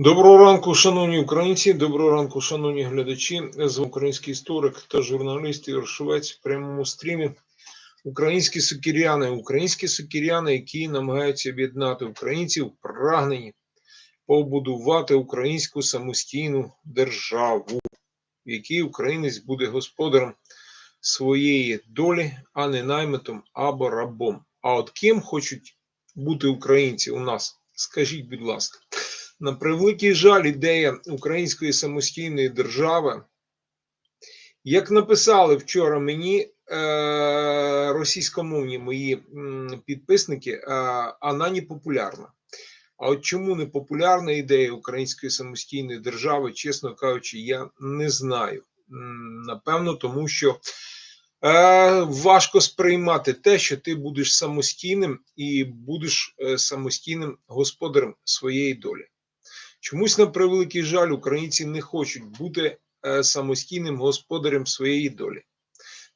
Доброго ранку, шановні українці, доброго ранку, шановні глядачі. З український історик та журналіст Ігор Швець в прямому стрімі. Українські сокіряни, українські сокіряни, які намагаються об'єднати українців, прагнені побудувати українську самостійну державу, в якій українець буде господарем своєї долі, а не наймитом або рабом. А от ким хочуть бути українці у нас? Скажіть, будь ласка. На превеликий жаль, ідея української самостійної держави, як написали вчора мені е, російськомовні мої підписники, е, вона не популярна. А от чому не популярна ідея української самостійної держави, чесно кажучи, я не знаю. Напевно, тому що е, важко сприймати те, що ти будеш самостійним і будеш е, самостійним господарем своєї долі. Чомусь, на превеликий жаль, українці не хочуть бути е, самостійним господарем своєї долі.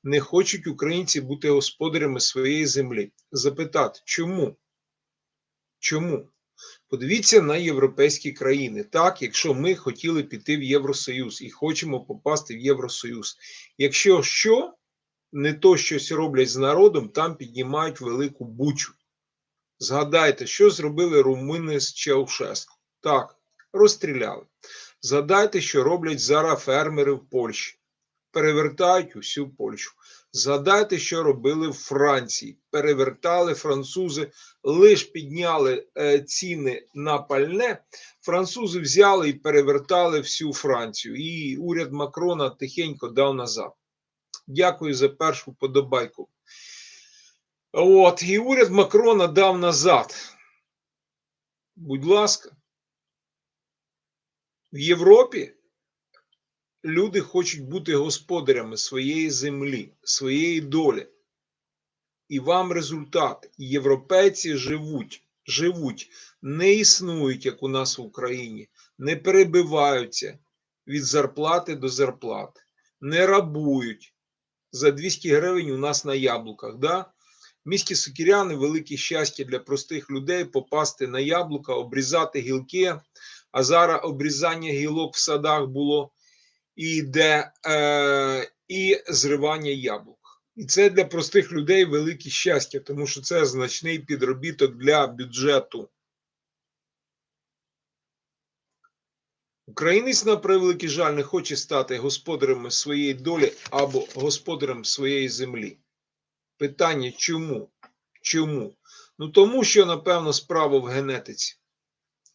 Не хочуть українці бути господарями своєї землі. Запитати, чому? Чому? Подивіться на європейські країни. Так, якщо ми хотіли піти в Євросоюз і хочемо попасти в Євросоюз. Якщо що, не то щось роблять з народом, там піднімають велику бучу. Згадайте, що зробили румуни з Чаушеску. Так, розстріляли. Згадайте, що роблять зараз фермери в Польщі. Перевертають усю Польщу. Згадайте, що робили в Франції. Перевертали французи, лише підняли е, ціни на пальне. Французи взяли і перевертали всю Францію. І уряд Макрона тихенько дав назад. Дякую за першу подобайку. От, і уряд Макрона дав назад. Будь ласка. В Європі люди хочуть бути господарями своєї землі, своєї долі. І вам результат. Європейці живуть, живуть, не існують, як у нас в Україні, не перебиваються від зарплати до зарплати, не рабують за 200 гривень у нас на яблуках. Да? Міські сокіряни велике щастя для простих людей попасти на яблука, обрізати гілки а зараз обрізання гілок в садах було і йде е, і зривання яблук. І це для простих людей велике щастя, тому що це значний підробіток для бюджету. Українець, на превеликий жаль, не хоче стати господарем своєї долі або господарем своєї землі. Питання чому? Чому? Ну тому що, напевно, справа в генетиці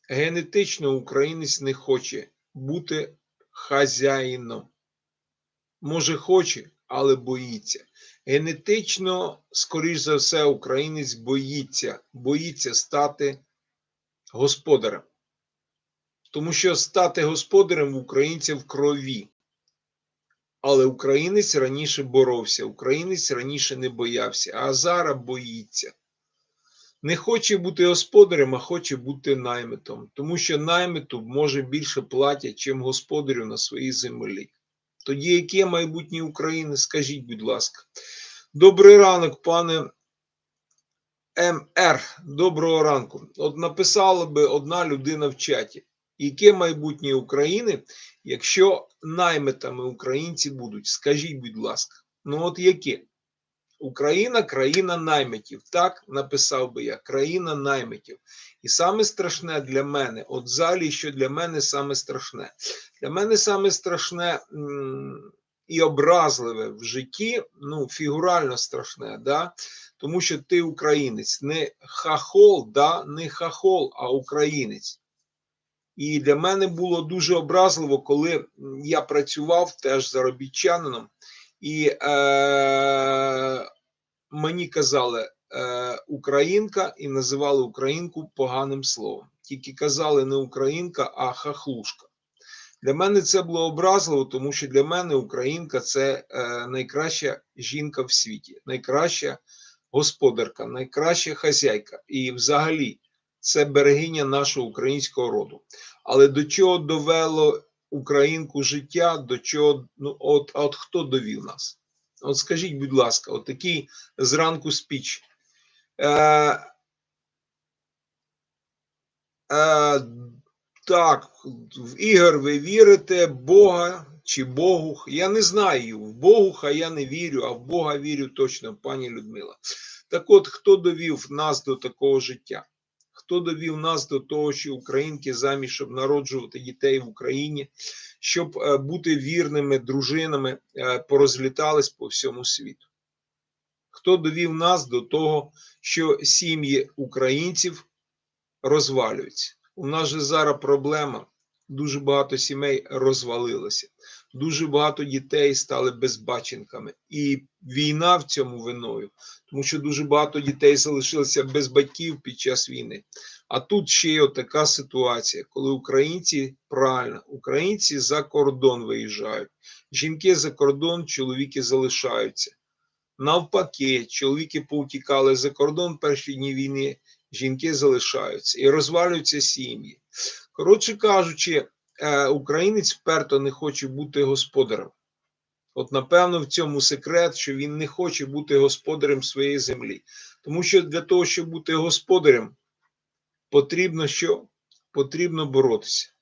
генетично українець не хоче бути хазяїном. Може, хоче, але боїться. Генетично, скоріш за все, українець боїться, боїться стати господарем. Тому що стати господарем українця в крові. Але українець раніше боровся, українець раніше не боявся, а зараз боїться не хоче бути господарем, а хоче бути наймитом, тому що наймиту може більше платять, чим господарю на своїй землі. Тоді яке майбутнє України? Скажіть, будь ласка. Добрий ранок, пане МР. Доброго ранку. От написала би одна людина в чаті. Яке майбутнє України, якщо наймитами українці будуть? Скажіть, будь ласка, ну от яке? Україна країна наймитів. Так написав би я країна наймитів. І саме страшне для мене, от взагалі, що для мене саме страшне. Для мене саме страшне і образливе в житті, ну, фігурально страшне, да? тому що ти українець, не хахол, да? не хахол, а українець. І для мене було дуже образливо, коли я працював теж заробітчанином. І е, мені казали е, українка і називали українку поганим словом. Тільки казали не українка, а хахлушка. Для мене це було образливо, тому що для мене українка це е, найкраща жінка в світі, найкраща господарка, найкраща хазяйка. І взагалі це берегиня нашого українського роду. Але до чого довело українку життя, до чого ну от, от хто довів нас? От скажіть, будь ласка, от такий зранку спіч. Е, е, Так, в ігор ви вірите, Бога чи Богу. Я не знаю, в Богуха я не вірю, а в Бога вірю точно, пані Людмила. Так от, хто довів нас до такого життя? Хто довів нас до того, що українки замість щоб народжувати дітей в Україні, щоб е, бути вірними дружинами, е, порозлітались по всьому світу? Хто довів нас до того, що сім'ї українців розвалюються? У нас же зараз проблема. Дуже багато сімей розвалилося, дуже багато дітей стали безбаченками, і війна в цьому виною, тому що дуже багато дітей залишилося без батьків під час війни. А тут ще є така ситуація, коли українці правильно, українці за кордон виїжджають, жінки за кордон, чоловіки залишаються. Навпаки, чоловіки повтікали за кордон перші дні війни, жінки залишаються і розвалюються сім'ї. Коротше кажучи, українець вперто не хоче бути господарем. От, напевно, в цьому секрет, що він не хоче бути господарем своєї землі. Тому що для того, щоб бути господарем, потрібно що? Потрібно боротися.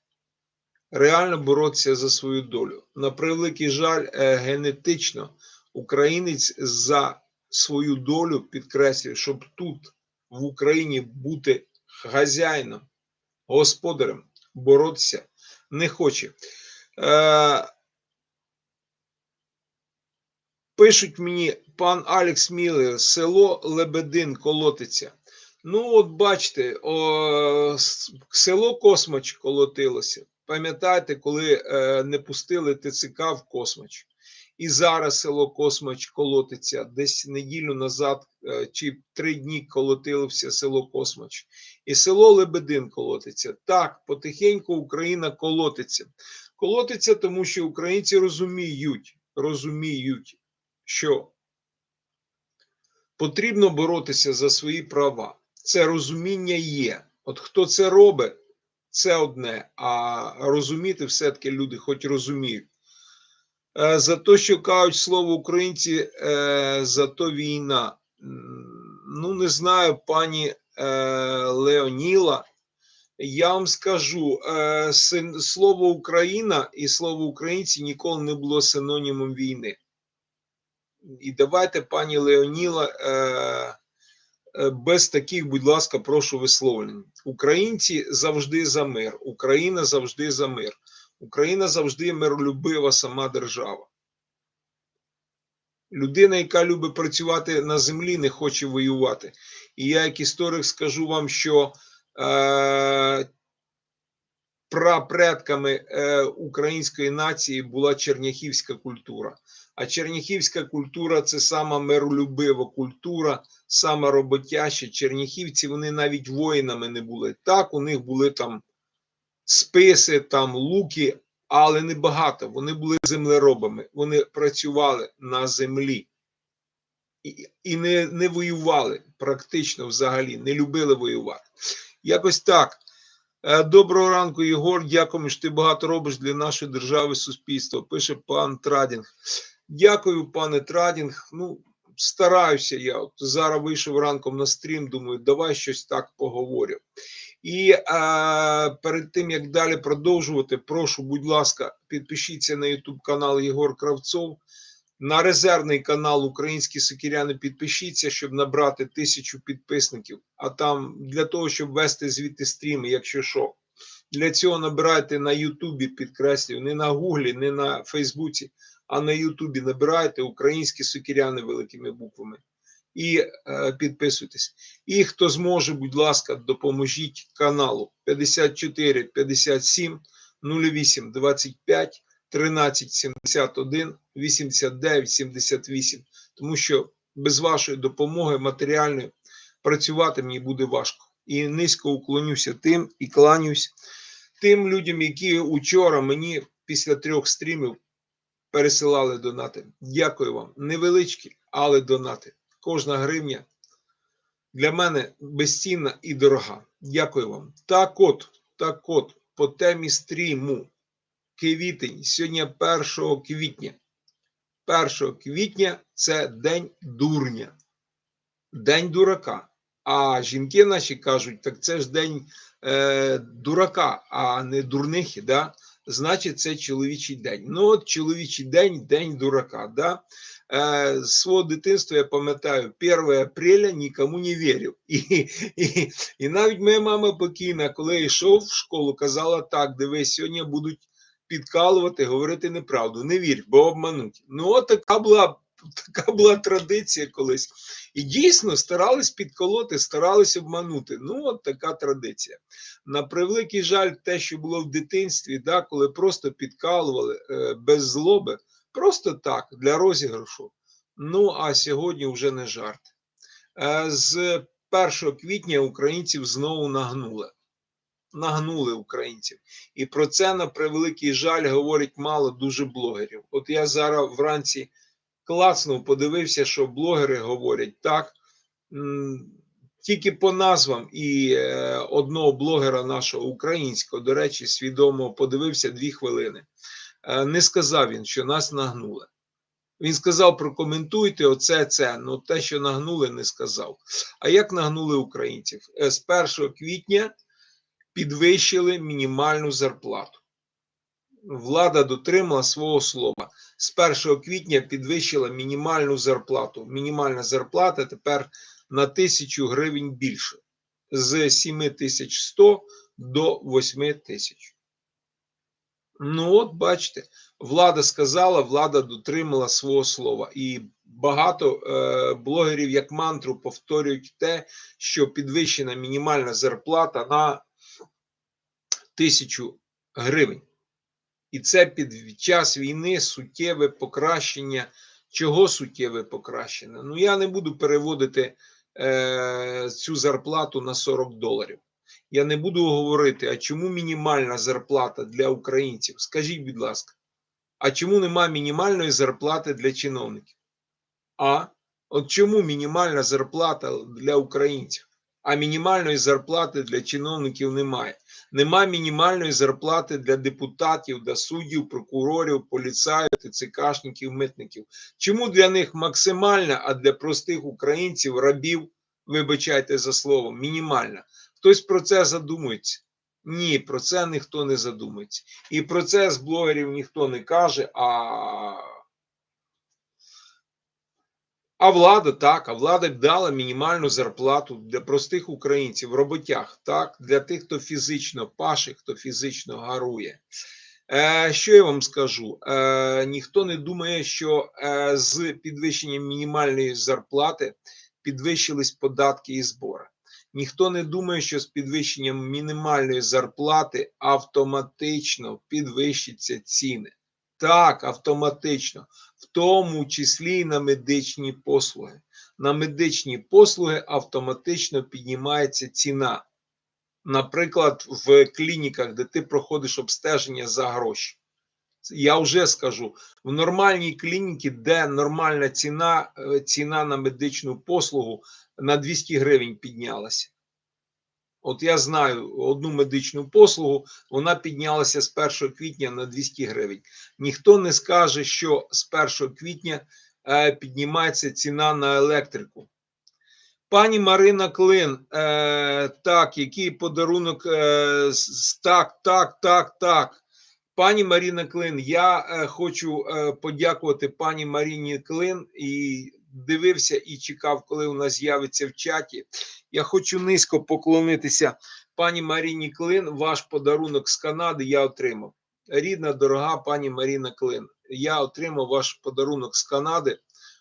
Реально боротися за свою долю. На превеликий жаль, е, генетично українець за свою долю підкреслює, щоб тут, в Україні, бути хазяїном, господарем, боротися не хоче. Е, пишуть мені пан Алекс Міллер, село Лебедин колотиться. Ну, от бачите, о, село Космач колотилося. Пам'ятаєте, коли е, не пустили ТЦК в Космач? І зараз село Космач колотиться. Десь неділю назад е, чи три дні колотилося село Космач. І село Лебедин колотиться. Так, потихеньку Україна колотиться. Колотиться, тому що українці розуміють, розуміють, що потрібно боротися за свої права. Це розуміння є. От хто це робить, це одне. А розуміти все-таки люди хоч розуміють. Е, За те, що кажуть слово українці, е, за то війна. Ну, не знаю, пані е, Леоніла. Я вам скажу, слово Україна і слово українці ніколи не було синонімом війни. І давайте, пані Леоніла, без таких, будь ласка, прошу висловлень. Українці завжди за мир, Україна завжди за мир. Україна завжди миролюбива сама держава. Людина, яка любить працювати на землі, не хоче воювати. І я, як історик, скажу вам, що е, прапредками е, української нації була черняхівська культура. А черняхівська культура це сама миролюбива культура, сама роботяща. Черняхівці вони навіть воїнами не були. Так, у них були там списи, там луки, але не багато. Вони були землеробами, вони працювали на землі і, і не, не воювали практично взагалі, не любили воювати. Якось так. Е, Доброго ранку, Єгор. Дякуємо, що ти багато робиш для нашої держави суспільства. Пише пан Традінг. Дякую, пане Традінг. Ну, стараюся я. От зараз вийшов ранком на стрім, думаю, давай щось так поговорю. І е, перед тим як далі продовжувати, прошу, будь ласка, підпишіться на YouTube канал Єгор Кравцов. На резервний канал Українські Сокіряни підпишіться, щоб набрати тисячу підписників. А там для того, щоб вести звідти стріми, якщо що. Для цього набирайте на Ютубі, підкреслюю, не на Гуглі, не на Фейсбуці, а на Ютубі набирайте українські сокіряни великими буквами і е, підписуйтесь. І хто зможе, будь ласка, допоможіть каналу 54 57 08 25 13 71 89 78. Тому що без вашої допомоги матеріальної працювати мені буде важко. І низько уклонюся тим і кланюсь тим людям, які учора мені після трьох стрімів пересилали донати. Дякую вам. Невеличкі, але донати. Кожна гривня для мене безцінна і дорога. Дякую вам. Так от, так от, по темі стріму. Квітень, сьогодні 1 квітня. 1 квітня це День дурня, День дурака. А жінки наші кажуть, так це ж день е, дурака, а не дурнихи. Да? Значить, це чоловічий день. Ну, от чоловічий день, день дурака. Да? Е, з свого дитинства я пам'ятаю, 1 апреля нікому не вірив. І, і, і навіть моя мама покійна, коли я йшов в школу, казала: так, дивись, сьогодні будуть підкалувати, говорити неправду. Не вір, бо обмануть. Ну, от така була. Така була традиція колись. І дійсно старались підколоти, старались обманути. Ну, от така традиція. На превеликий жаль, те, що було в дитинстві, да, коли просто підкалували е, без злоби, просто так, для розіграшу. Ну, а сьогодні вже не жарт. Е, з 1 квітня українців знову нагнули. Нагнули українців. І про це, на превеликий жаль, говорить мало дуже блогерів. От я зараз вранці класнув, подивився, що блогери говорять так. Тільки по назвам і е, одного блогера нашого українського, до речі, свідомо подивився дві хвилини. Е, Не сказав він, що нас нагнули. Він сказав: прокоментуйте оце, це. Ну те, що нагнули, не сказав. А як нагнули українців? Е, З 1 квітня підвищили мінімальну зарплату. Влада дотримала свого слова. З 1 квітня підвищила мінімальну зарплату. Мінімальна зарплата тепер на тисячу гривень більше з 7100 до 8 тисяч. Ну, от бачите, влада сказала, влада дотримала свого слова. І багато е, блогерів як мантру повторюють те, що підвищена мінімальна зарплата на тисячу гривень. І це під час війни суттєве покращення. Чого суттєве покращення? Ну, я не буду переводити е, цю зарплату на 40 доларів. Я не буду говорити, а чому мінімальна зарплата для українців? Скажіть, будь ласка, а чому нема мінімальної зарплати для чиновників? А от чому мінімальна зарплата для українців, а мінімальної зарплати для чиновників немає? Нема мінімальної зарплати для депутатів, для суддів, прокурорів, поліцаїв, ТЦКшників, митників. Чому для них максимальна, а для простих українців, рабів, вибачайте за слово, мінімальна? Хтось про це задумується? Ні, про це ніхто не задумується. І про це з блогерів ніхто не каже, а. А влада так, а влада дала мінімальну зарплату для простих українців роботях, так, для тих, хто фізично паше, хто фізично гарує. Е, що я вам скажу? Е, ніхто не думає, що е, з підвищенням мінімальної зарплати підвищились податки і збори. Ніхто не думає, що з підвищенням мінімальної зарплати автоматично підвищаться ціни. Так, автоматично, в тому числі і на медичні послуги. На медичні послуги автоматично піднімається ціна. Наприклад, в клініках, де ти проходиш обстеження за гроші. Я вже скажу: в нормальній клініці, де нормальна ціна, е, ціна на медичну послугу на 200 гривень піднялася. От я знаю одну медичну послугу, вона піднялася з 1 квітня на 200 гривень. Ніхто не скаже, що з 1 квітня е, піднімається ціна на електрику. Пані Марина Клин, е, так, який подарунок? Е, так, так, так, так. Пані Маріна Клин, я е, хочу е, подякувати пані Маріні Клин і дивився і чекав, коли у нас з'явиться в чаті. Я хочу низько поклонитися пані Маріні Клин. Ваш подарунок з Канади я отримав. Рідна, дорога пані Маріна Клин. Я отримав ваш подарунок з Канади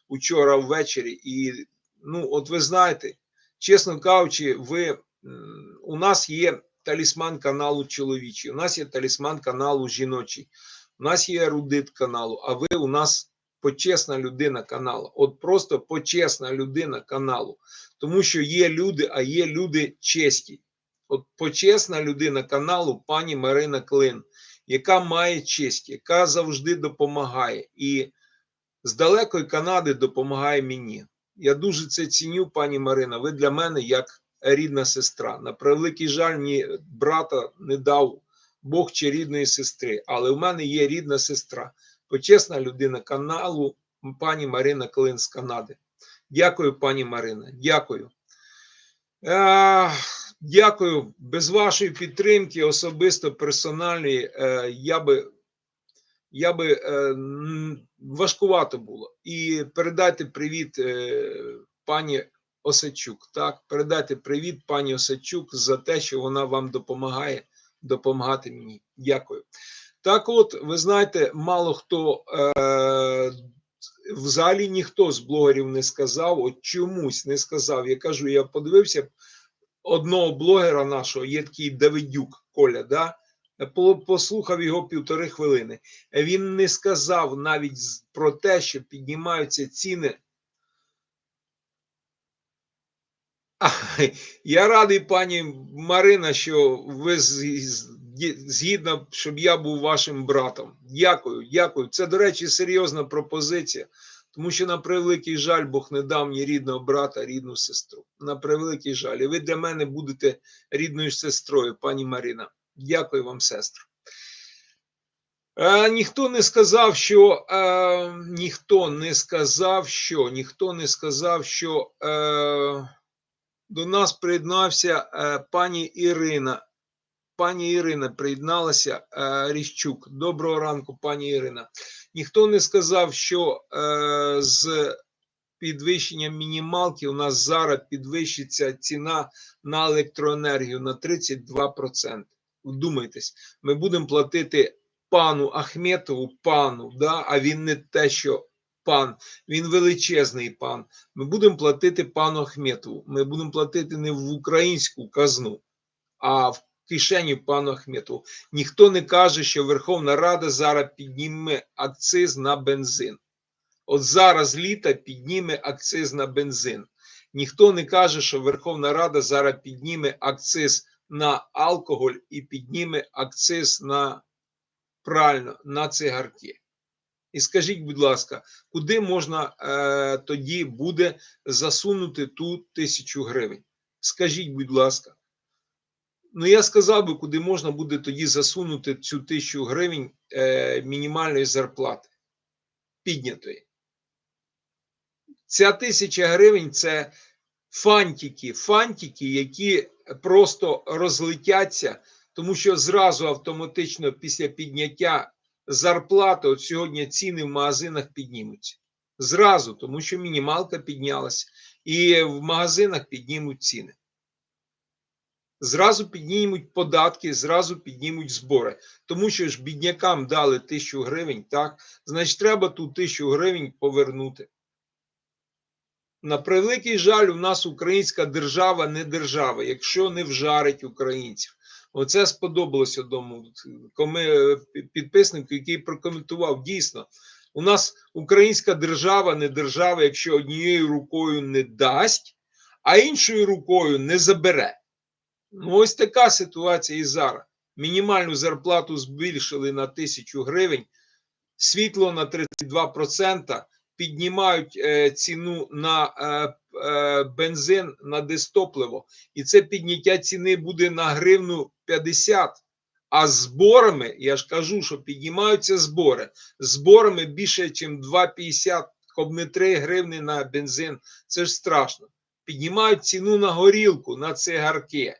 учора ввечері. І ну, от ви знаєте, чесно кажучи, ви у нас є талісман каналу чоловічий, у нас є талісман каналу жіночий, у нас є ерудит каналу, а ви у нас почесна людина каналу. От просто почесна людина каналу. Тому що є люди, а є люди честі. От почесна людина каналу, пані Марина Клин, яка має честь, яка завжди допомагає. І з далекої Канади допомагає мені. Я дуже це ціню, пані Марина. Ви для мене як рідна сестра. На превеликий жаль, мені брата не дав Бог чи рідної сестри, але в мене є рідна сестра, почесна людина каналу, пані Марина Клин з Канади. Дякую, пані Марина. Дякую. Е, Дякую. Без вашої підтримки, особисто персональної, е, я би, я би е, важкувато було. І передайте привіт е, пані Осадчук. Так, передайте привіт пані Осадчук за те, що вона вам допомагає допомагати мені. Дякую. Так, от, ви знаєте, мало хто е, взагалі ніхто з блогерів не сказав, от чомусь не сказав. Я кажу, я подивився одного блогера нашого, є такий Давидюк Коля, да? Послухав його півтори хвилини. Він не сказав навіть про те, що піднімаються ціни. Я радий, пані Марина, що ви з- з- ді- згідна, щоб я був вашим братом. Дякую, дякую. Це, до речі, серйозна пропозиція, тому що на превеликий жаль, Бог не дав мені рідного брата, рідну сестру. На превеликий жаль. І ви для мене будете рідною сестрою, пані Марина. Дякую вам, сестро. Е, ніхто не сказав, що е, ніхто не сказав, що ніхто не сказав, що е, до нас приєднався е, пані Ірина. Пані Ірина приєдналася е, Ріщук. Доброго ранку, пані Ірина. Ніхто не сказав, що е, з підвищенням мінімалки у нас зараз підвищиться ціна на електроенергію на 32%. Вдумайтесь, ми будемо платити пану Ахметову, пану, да? а він не те, що пан, він величезний пан. Ми будемо платити пану Ахметову. Ми будемо платити не в українську казну, а в кишені пану Ахметову. Ніхто не каже, що Верховна Рада зараз підніме акциз на бензин. От зараз літа підніме акциз на бензин. Ніхто не каже, що Верховна Рада зараз підніме акциз на алкоголь і підніме акциз на правильно на цигарки. І скажіть, будь ласка, куди можна е, тоді буде засунути ту тисячу гривень? Скажіть, будь ласка. Ну, я сказав би, куди можна буде тоді засунути цю тисячу гривень е, мінімальної зарплати піднятої. Ця тисяча гривень це фантики, фантики, які просто розлетяться, тому що зразу автоматично після підняття зарплати, от сьогодні ціни в магазинах піднімуться. Зразу, тому що мінімалка піднялася, і в магазинах піднімуть ціни. Зразу піднімуть податки, зразу піднімуть збори. Тому що ж біднякам дали тисячу гривень, так, значить, треба ту тисячу гривень повернути. На превеликий жаль, у нас українська держава не держава, якщо не вжарить українців. Оце сподобалось одному підписнику, який прокоментував. Дійсно, у нас українська держава не держава, якщо однією рукою не дасть, а іншою рукою не забере. Ну, ось така ситуація і зараз. Мінімальну зарплату збільшили на тисячу гривень, світло на 32%, піднімають е, ціну на е, е, бензин на дистопливо, і це підняття ціни буде на гривну 50. А зборами, я ж кажу, що піднімаються збори. Зборами більше, ніж 2,50, хоч не 3 гривни на бензин. Це ж страшно. Піднімають ціну на горілку, на цигарки.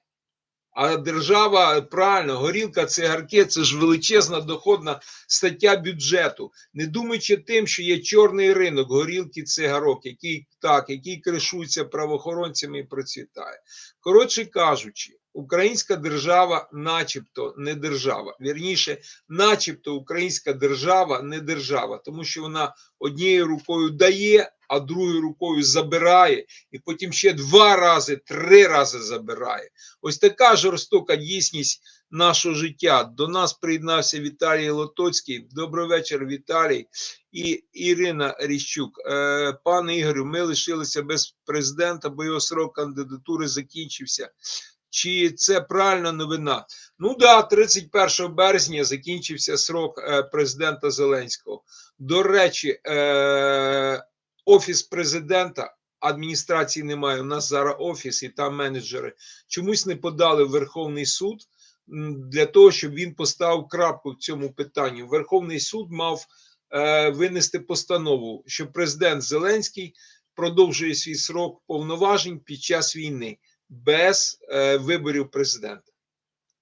А держава правильно, горілка, цигарки це ж величезна доходна стаття бюджету. Не думаючи тим, що є чорний ринок горілки, цигарок, який так, який кришується правоохоронцями і процвітає. Коротше кажучи, українська держава, начебто, не держава. Вірніше, начебто, українська держава не держава, тому що вона однією рукою дає, а другою рукою забирає, і потім ще два рази, три рази забирає. Ось така жорстока дійсність нашого життя. До нас приєднався Віталій Лотоцький. Добрий вечір, Віталій і Ірина Ріщук. Е, пане Ігорю, ми лишилися без президента, бо його срок кандидатури закінчився. Чи це правильна новина? Ну да, 31 березня закінчився срок е, президента Зеленського. До речі, е, офіс президента адміністрації немає. У нас зараз офіс і там менеджери чомусь не подали в Верховний суд для того, щоб він поставив крапку в цьому питанні. Верховний суд мав е, винести постанову, що президент Зеленський продовжує свій срок повноважень під час війни. без е, виборів президента.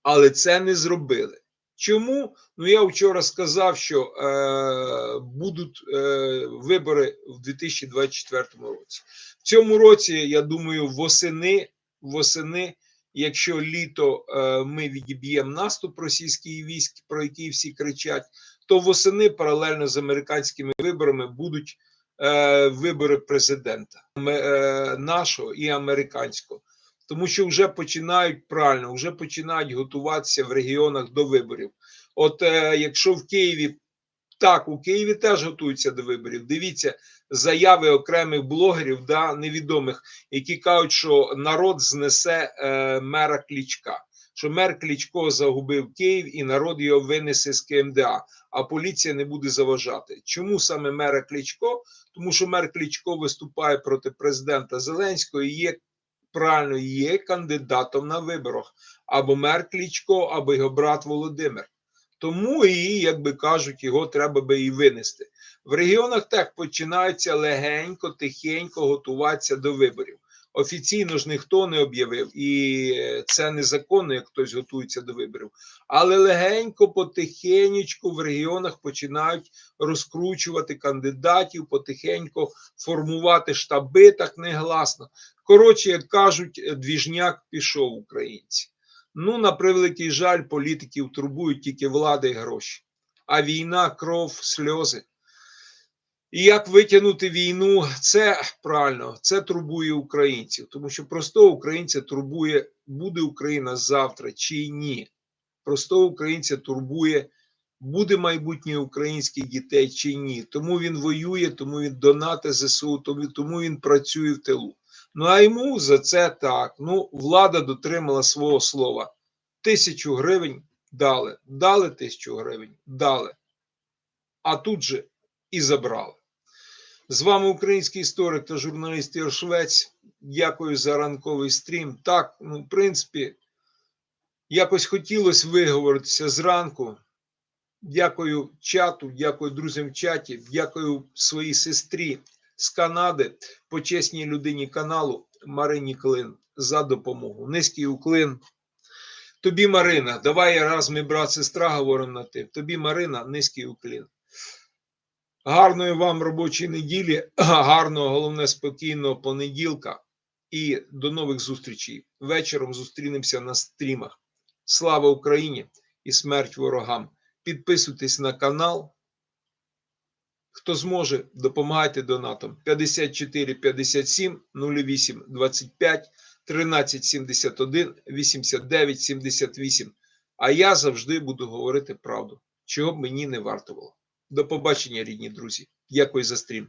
Але це не зробили. Чому? Ну я вчора сказав, що е, будуть е, вибори в 2024 році. В цьому році, я думаю, восени, восени, якщо літо е, ми відіб'ємо наступ російських військ, про який всі кричать, то восени паралельно з американськими виборами будуть е, вибори президента е, нашого і американського. Тому що вже починають правильно, вже починають готуватися в регіонах до виборів. От е, якщо в Києві так, у Києві теж готуються до виборів. Дивіться заяви окремих блогерів, да, невідомих, які кажуть, що народ знесе е, мера Клічка. Що мер Клічко загубив Київ і народ його винесе з КМДА, а поліція не буде заважати. Чому саме мера Клічко? Тому що мер Клічко виступає проти президента Зеленського і є правильно є кандидатом на виборах або мер Клічко, або його брат Володимир. Тому і, як би кажуть, його треба би і винести. В регіонах так починаються легенько, тихенько готуватися до виборів. Офіційно ж ніхто не об'явив, і це незаконно, як хтось готується до виборів. Але легенько, потихенечку в регіонах починають розкручувати кандидатів, потихеньку формувати штаби так негласно. Коротше, як кажуть, двіжняк пішов українці. Ну, на превеликий жаль, політиків турбують тільки влада і гроші. А війна, кров, сльози. І як витягнути війну, це правильно, це турбує українців, тому що простого українця турбує, буде Україна завтра чи ні. Простого українця турбує, буде майбутнє українських дітей чи ні. Тому він воює, тому він донати ЗСУ, тому, він працює в тилу. Ну а йому за це так. Ну, влада дотримала свого слова. Тисячу гривень дали. Дали тисячу гривень, дали. А тут же і забрали. З вами український історик та журналіст Ігор Швець. Дякую за ранковий стрім. Так, ну, в принципі, якось хотілося виговоритися зранку. Дякую чату, дякую друзям в чаті, дякую своїй сестрі з Канади, почесній людині каналу Марині Клин за допомогу. Низький уклин. Тобі, Марина, давай раз ми брат сестра говоримо на ти. Тобі, Марина, низький уклін. Гарної вам робочої неділі, гарного, головне, спокійного понеділка. І до нових зустрічей. Вечором зустрінемося на стрімах. Слава Україні і смерть ворогам! Підписуйтесь на канал. Хто зможе, допомагайте донатом 54 57 08 25 13 71 89 78. А я завжди буду говорити правду, чого б мені не вартувало. До побачення, рідні друзі. Дякую за стрім.